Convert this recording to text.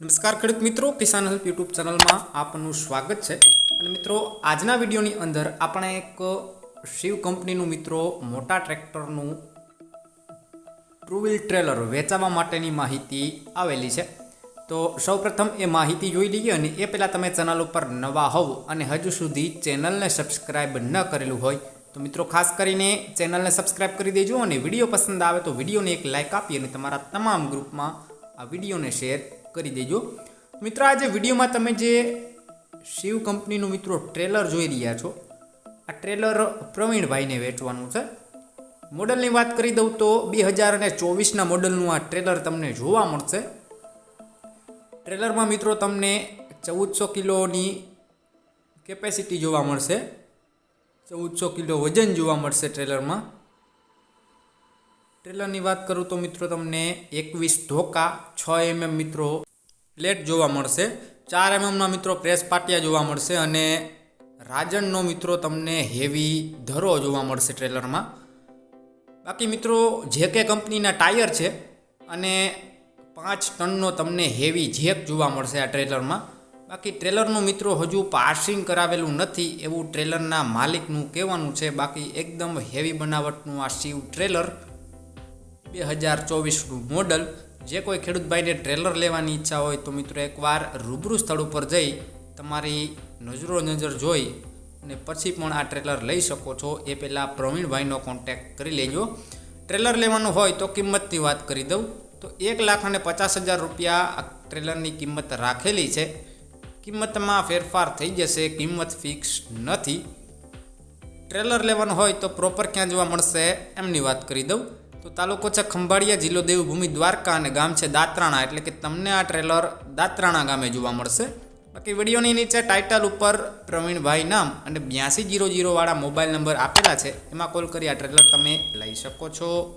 નમસ્કાર, ખેડૂત મિત્રો. કિસાન હેલ્પ યુટ્યુબ ચેનલમાં આપનું સ્વાગત છે. અને મિત્રો, આજના વિડીયોની અંદર આપણે એક શિવ કંપનીનું મિત્રો મોટા ટ્રેક્ટરનું ટુ વ્હીલ ટ્રેલર વેચાવા માટેની માહિતી આવેલી છે. તો સૌપ્રથમ એ માહિતી જોઈ લઈએ અને એ પહેલાં તમે ચેનલ ઉપર નવા હોવ અને હજુ સુધી ચેનલને સબસ્ક્રાઈબ ન કરેલું હોય, તો મિત્રો ખાસ કરીને ચેનલને સબસ્ક્રાઈબ કરી દેજો અને વીડિયો પસંદ આવે તો વિડીયોને એક લાઇક આપી અને તમારા તમામ ગ્રુપમાં આ વિડીયોને શેર કરી દેજો. મિત્રો, આજે વિડીયોમાં તમે જે શિવ કંપનીનું મિત્રો ટ્રેલર જોઈ રહ્યા છો, આ ટ્રેલર પ્રવીણભાઈને વેચવાનું છે. મોડલની વાત કરી દઉં તો બે હજાર અને ચોવીસના મોડલનું આ ટ્રેલર તમને જોવા મળશે. ટ્રેલરમાં મિત્રો તમને ચૌદસો કિલોની કેપેસિટી જોવા મળશે. ચૌદસો કિલો વજન જોવા મળશે ટ્રેલરમાં. ટ્રેલરની વાત કરું તો મિત્રો તમને એકવીસ ધોકા, છ એમએમ મિત્રો પ્લેટ જોવા મળશે. ચાર એમએમના મિત્રો પ્રેસ પાટિયા જોવા મળશે અને રાજનનો મિત્રો તમને હેવી ધરો જોવા મળશે ટ્રેલરમાં. બાકી મિત્રો, જે કે કંપનીના ટાયર છે અને પાંચ ટનનો તમને હેવી જેક જોવા મળશે આ ટ્રેલરમાં. બાકી ટ્રેલરનું મિત્રો હજુ પાર્સિંગ કરાવેલું નથી એવું ટ્રેલરના માલિકનું કહેવાનું છે. બાકી એકદમ હેવી બનાવટનું આ શિવ ટ્રેલર. બે હજાર ચોવીસનું મોડલ જે કોઈ ખેડૂતભાઈને ટ્રેલર લેવાની ઈચ્છા હોય તો મિત્રો એકવાર રૂબરૂ સ્થળ ઉપર જઈ તમારી નજરો નજર જોઈ અને પછી પણ આ ટ્રેલર લઈ શકો છો. એ પહેલાં પ્રવીણભાઈનો કોન્ટેક્ટ કરી લેજો. ટ્રેલર લેવાનું હોય તો કિંમતની વાત કરી દઉં. તો એક લાખ અને પચાસ હજાર રૂપિયા આ ટ્રેલરની કિંમત રાખેલી છે. કિંમતમાં ફેરફાર થઈ જશે, કિંમત ફિક્સ નથી. ટ્રેલર લેવાનું હોય તો પ્રોપર ક્યાં જોવા મળશે એમની વાત કરી દઉં. તો તાલુકો છે ખંભાળિયા, જિલ્લો દેવભૂમિ, દ્વારકા અને ગામ છે દાત્રાણા. એટલે કે તમને આ ટ્રેલર દાત્રાણા ગામે જોવા મળશે. બાકી વિડીયોની નીચે ટાઇટલ ઉપર પ્રવીણભાઈ નામ અને બ્યાસી જીરો જીરોવાળા મોબાઈલ નંબર આપેલા છે. એમાં કોલ કરી આ ટ્રેલર તમે લઈ શકો છો.